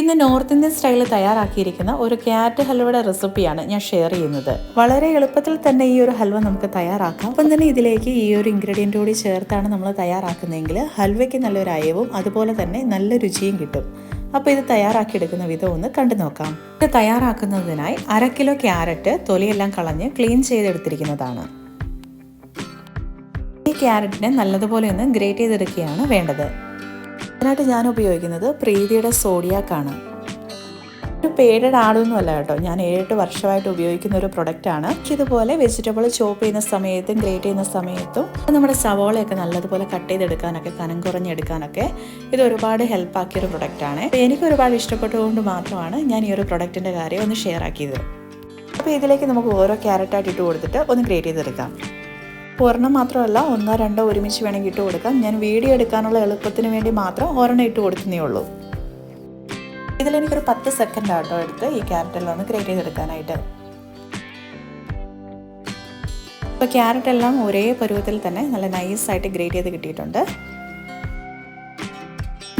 ഇന്ന് north Indian സ്റ്റൈലിൽ തയ്യാറാക്കിയിരിക്കുന്ന ഒരു ക്യാരറ്റ് ഹൽവയുടെ റെസിപ്പിയാണ് ഞാൻ ഷെയർ ചെയ്യുന്നത്. വളരെ എളുപ്പത്തിൽ തന്നെ ഈ ഒരു ഹൽവ നമുക്ക് തയ്യാറാക്കാം. അപ്പം തന്നെ ഇതിലേക്ക് ഈ ഒരു ഇൻഗ്രീഡിയന്റ് കൂടി ചേർത്താണ് നമ്മൾ തയ്യാറാക്കുന്നതെങ്കിൽ ഹൽവയ്ക്ക് നല്ലൊരു അയവും അതുപോലെ തന്നെ നല്ല രുചിയും കിട്ടും. അപ്പോൾ ഇത് തയ്യാറാക്കിയെടുക്കുന്ന വിധം ഒന്ന് കണ്ടു നോക്കാം. ഇത് തയ്യാറാക്കുന്നതിനായി അര കിലോ ക്യാരറ്റ് തൊലിയെല്ലാം കളഞ്ഞ് ക്ലീൻ ചെയ്തെടുത്തിരിക്കുന്നതാണ്. ഈ ക്യാരറ്റിനെ നല്ലതുപോലെ ഒന്ന് ഗ്രേറ്റ് ചെയ്തെടുക്കുകയാണ് വേണ്ടത്. അതിനായിട്ട് ഞാൻ ഉപയോഗിക്കുന്നത് പ്രീതിയുടെ സോഡിയാക്കാണ് ഒരു പേഡഡ് ആടൊന്നും അല്ല കേട്ടോ. ഞാൻ ഏഴെട്ട് വർഷമായിട്ട് ഉപയോഗിക്കുന്ന ഒരു പ്രൊഡക്റ്റാണ് ഇതുപോലെ വെജിറ്റബിൾ ചോപ്പ് ചെയ്യുന്ന സമയത്തും ഗ്രേറ്റ് ചെയ്യുന്ന സമയത്തും നമ്മുടെ സവോളയൊക്കെ നല്ലതുപോലെ കട്ട് ചെയ്തെടുക്കാനൊക്കെ കനം കുറഞ്ഞെടുക്കാനൊക്കെ ഇത് ഒരുപാട് ഹെൽപ്പ് ആക്കിയ ഒരു പ്രൊഡക്റ്റാണ് എനിക്ക് ഒരുപാട് ഇഷ്ടപ്പെട്ടുകൊണ്ട് മാത്രമാണ് ഞാൻ ഈ ഒരു പ്രൊഡക്റ്റിന്റെ കാര്യം ഒന്ന് ഷെയർ ആക്കിയത്. അപ്പോൾ ഇതിലേക്ക് നമുക്ക് ഓരോ ക്യാരറ്റായിട്ട് ഇട്ട് കൊടുത്തിട്ട് ഒന്ന് ഗ്രേറ്റ് ചെയ്തെടുക്കാം. ഒരെണ്ണം മാത്രമല്ല ഒന്നോ രണ്ടോ ഒരുമിച്ച് വേണമെങ്കിൽ ഇട്ട് കൊടുക്കാം. ഞാൻ വീഡിയോ എടുക്കാനുള്ള എളുപ്പത്തിന് വേണ്ടി മാത്രം ഒരെണ്ണം ഇട്ട് കൊടുക്കുന്നേ ഉള്ളൂ. ഇതിലെനിക്കൊരു പത്ത് സെക്കൻഡ് ആട്ടോ എടുത്ത് ഈ ക്യാരറ്റെല്ലാം ഗ്രേറ്റ് ചെയ്തെടുക്കാനായിട്ട്. ഇപ്പോൾ ക്യാരറ്റ് എല്ലാം ഒരേ പരുവത്തിൽ തന്നെ നല്ല നൈസായിട്ട് ഗ്രേറ്റ് ചെയ്ത് കിട്ടിയിട്ടുണ്ട്.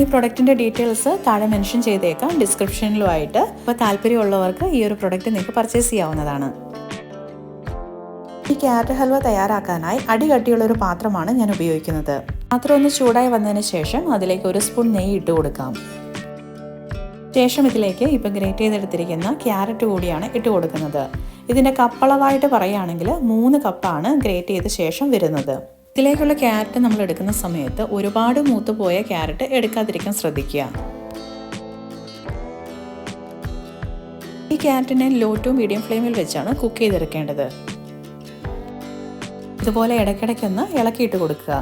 ഈ പ്രൊഡക്റ്റിന്റെ ഡീറ്റെയിൽസ് താഴെ മെൻഷൻ ചെയ്തേക്കാം ഡിസ്ക്രിപ്ഷനിലുമായിട്ട് അപ്പോൾ താല്പര്യമുള്ളവർക്ക് ഈ ഒരു പ്രൊഡക്റ്റ് നിങ്ങൾക്ക് പർച്ചേസ് ചെയ്യാവുന്നതാണ്. ഈ ക്യാരറ്റ് ഹൽവ തയ്യാറാക്കാനായി അടി കട്ടിയുള്ള ഒരു പാത്രമാണ് ഞാൻ ഉപയോഗിക്കുന്നത്. പാത്രം ഒന്ന് ചൂടായി വന്നതിന് ശേഷം അതിലേക്ക് ഒരു സ്പൂൺ നെയ്യ് ഇട്ട് കൊടുക്കാം. ശേഷം ഇതിലേക്ക് ഇപ്പം ഗ്രേറ്റ് ചെയ്തെടുത്തിരിക്കുന്ന ക്യാരറ്റ് കൂടിയാണ് ഇട്ട് കൊടുക്കുന്നത്. ഇതിന്റെ കപ്പളവായിട്ട് പറയുകയാണെങ്കിൽ മൂന്ന് കപ്പാണ് ഗ്രേറ്റ് ചെയ്ത ശേഷം വരുന്നത്. ഇതിലേക്കുള്ള ക്യാരറ്റ് നമ്മൾ എടുക്കുന്ന സമയത്ത് ഒരുപാട് മൂത്ത് പോയ ക്യാരറ്റ് എടുക്കാതിരിക്കാൻ ശ്രദ്ധിക്കുക. ഈ ക്യാരറ്റിനെ ലോ ടു മീഡിയം ഫ്ലെയിമിൽ വെച്ചാണ് കുക്ക് ചെയ്തെടുക്കേണ്ടത്. ഇതുപോലെ ഇടയ്ക്കിടയ്ക്കൊന്ന് ഇളക്കിയിട്ട് കൊടുക്കുക.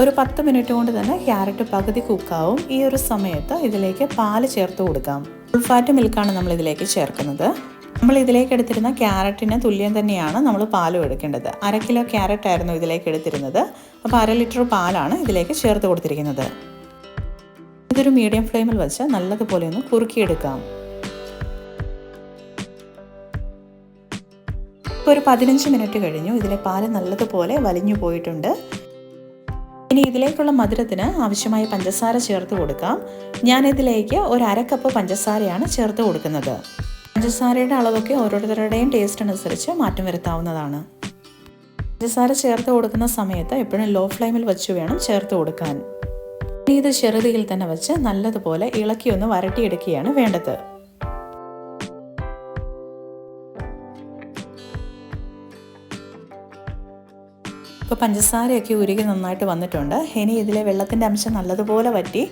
ഒരു പത്ത് മിനിറ്റ് കൊണ്ട് തന്നെ ക്യാരറ്റ് പകുതി കുക്കാവും. ഈ ഒരു സമയത്ത് ഇതിലേക്ക് പാൽ ചേർത്ത് കൊടുക്കാം. ഫുൾഫാറ്റ് മിൽക്കാണ് നമ്മൾ ഇതിലേക്ക് ചേർക്കുന്നത്. നമ്മൾ ഇതിലേക്ക് എടുത്തിരുന്ന ക്യാരറ്റിന് തുല്യം തന്നെയാണ് നമ്മൾ പാലും എടുക്കേണ്ടത്. അര കിലോ ക്യാരറ്റ് ആയിരുന്നു ഇതിലേക്ക് എടുത്തിരുന്നത്. അപ്പോൾ അര ലിറ്റർ പാലാണ് ഇതിലേക്ക് ചേർത്ത് കൊടുത്തിരിക്കുന്നത്. ഇതൊരു മീഡിയം ഫ്ലെയിമിൽ വെച്ച് നല്ലതുപോലെ ഒന്ന് കുറുക്കിയെടുക്കാം. ഇപ്പോൾ ഒരു പതിനഞ്ച് മിനിറ്റ് കഴിഞ്ഞു. ഇതിലെ പാൽ നല്ലതുപോലെ വലിഞ്ഞു പോയിട്ടുണ്ട്. ഇനി ഇതിലേക്കുള്ള മധുരത്തിന് ആവശ്യമായ പഞ്ചസാര ചേർത്ത് കൊടുക്കാം. ഞാനിതിലേക്ക് ഒരു അരക്കപ്പ് കപ്പ് പഞ്ചസാരയാണ് ചേർത്ത് കൊടുക്കുന്നത്. പഞ്ചസാരയുടെ അളവൊക്കെ ഓരോരുത്തരുടെയും ടേസ്റ്റ് അനുസരിച്ച് മാറ്റം വരുത്താവുന്നതാണ്. പഞ്ചസാര ചേർത്ത് കൊടുക്കുന്ന സമയത്ത് എപ്പോഴും ലോ ഫ്ലെയിമിൽ വെച്ച് വേണം ചേർത്ത് കൊടുക്കാൻ. ഇനി ഇത് ചെറുതിയിൽ തന്നെ വെച്ച് നല്ലതുപോലെ ഇളക്കി ഒന്ന് വരട്ടിയെടുക്കുകയാണ് വേണ്ടത്. ഇപ്പോൾ പഞ്ചസാരയൊക്കെ ഉരുകി നന്നായിട്ട് വന്നിട്ടുണ്ട്. ഇനി ഇതിലെ വെള്ളത്തിന്റെ അംശം നല്ലതുപോലെ വറ്റി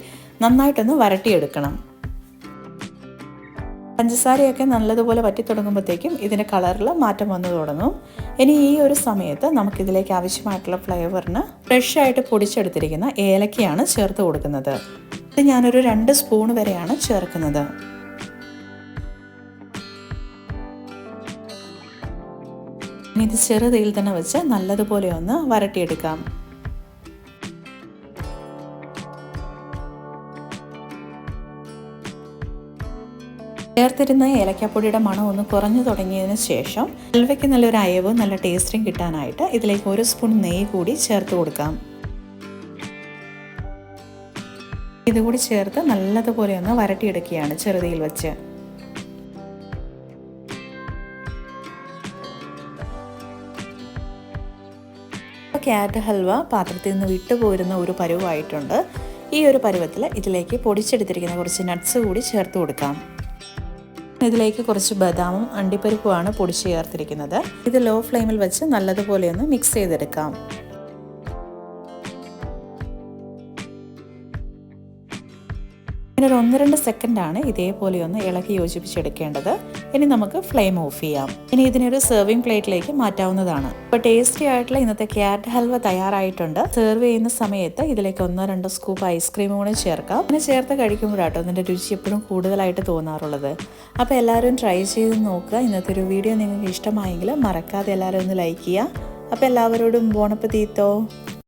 നന്നായിട്ടൊന്ന് വരട്ടിയെടുക്കണം. പഞ്ചസാരയൊക്കെ നല്ലതുപോലെ വറ്റി തുടങ്ങുമ്പോഴത്തേക്കും ഇതിന്റെ കളറിൽ മാറ്റം വന്നു തുടങ്ങും. ഇനി ഈ ഒരു സമയത്ത് നമുക്കിതിലേക്ക് ആവശ്യമായിട്ടുള്ള ഫ്ലേവറിന് ഫ്രഷ് ആയിട്ട് പൊടിച്ചെടുത്തിരിക്കുന്ന ഏലക്കയാണ് ചേർത്ത് കൊടുക്കുന്നത്. ഇത് ഞാനൊരു രണ്ട് സ്പൂൺ വരെയാണ് ചേർക്കുന്നത്. ഇനി ഇത് ചെറുതയിൽ തന്നെ വെച്ച് നല്ലതുപോലെ ഒന്ന് വരട്ടിയെടുക്കാം. ചേർത്തിരുന്ന ഏലക്കാപ്പൊടിയുടെ മണം ഒന്ന് കുറഞ്ഞു തുടങ്ങിയതിന് ശേഷം ഹൽവയ്ക്ക് നല്ലൊരു അയവും നല്ല ടേസ്റ്റും കിട്ടാനായിട്ട് ഇതിലേക്ക് ഒരു സ്പൂൺ നെയ്യ് കൂടി ചേർത്ത് കൊടുക്കാം. ഇതുകൂടി ചേർത്ത് നല്ലതുപോലെ ഒന്ന് വരട്ടിയെടുക്കുകയാണ് ചെറുതയിൽ വെച്ച്. ക്യാരറ്റ് ഹൽവ പാത്രത്തിൽ നിന്ന് വിട്ടുപോരുന്ന ഒരു പരുവായിട്ടുണ്ട്. ഈ ഒരു പരുവത്തിൽ ഇതിലേക്ക് പൊടിച്ചെടുത്തിരിക്കുന്ന കുറച്ച് നട്ട്സ് കൂടി ചേർത്ത് കൊടുക്കാം. ഇതിലേക്ക് കുറച്ച് ബദാമും അണ്ടിപ്പരിപ്പുമാണ് പൊടിച്ച് ചേർത്തിരിക്കുന്നത്. ഇത് ലോ ഫ്ലെയിമിൽ വെച്ച് നല്ലതുപോലെ ഒന്ന് മിക്സ് ചെയ്തെടുക്കാം. പിന്നെ ഒരു ഒന്ന് രണ്ട് സെക്കൻഡാണ് ഇതേപോലെ ഒന്ന് ഇളകി യോജിപ്പിച്ചെടുക്കേണ്ടത്. ഇനി നമുക്ക് ഫ്ലെയിം ഓഫ് ചെയ്യാം. ഇനി ഇതിനൊരു സെർവിംഗ് പ്ലേറ്റിലേക്ക് മാറ്റാവുന്നതാണ്. ഇപ്പൊ ടേസ്റ്റി ആയിട്ടുള്ള ഇന്നത്തെ ക്യാരറ്റ് ഹൽവ തയ്യാറായിട്ടുണ്ട്. സെർവ് ചെയ്യുന്ന സമയത്ത് ഇതിലേക്ക് ഒന്നോ രണ്ടോ സ്കൂപ്പ് ഐസ്ക്രീം കൂടെ ചേർക്കാം. പിന്നെ ചേർത്ത് കഴിക്കുമ്പോഴാട്ടോ അതിന്റെ രുചി എപ്പോഴും കൂടുതലായിട്ട് തോന്നാറുള്ളത്. അപ്പോൾ എല്ലാവരും ട്രൈ ചെയ്ത് നോക്കുക. ഇന്നത്തെ ഒരു വീഡിയോ നിങ്ങൾക്ക് ഇഷ്ടമായെങ്കിൽ മറക്കാതെ എല്ലാവരും ഒന്ന് ലൈക്ക് ചെയ്യുക. അപ്പോൾ എല്ലാവരോടും ബോണപ്പ് തീത്തോ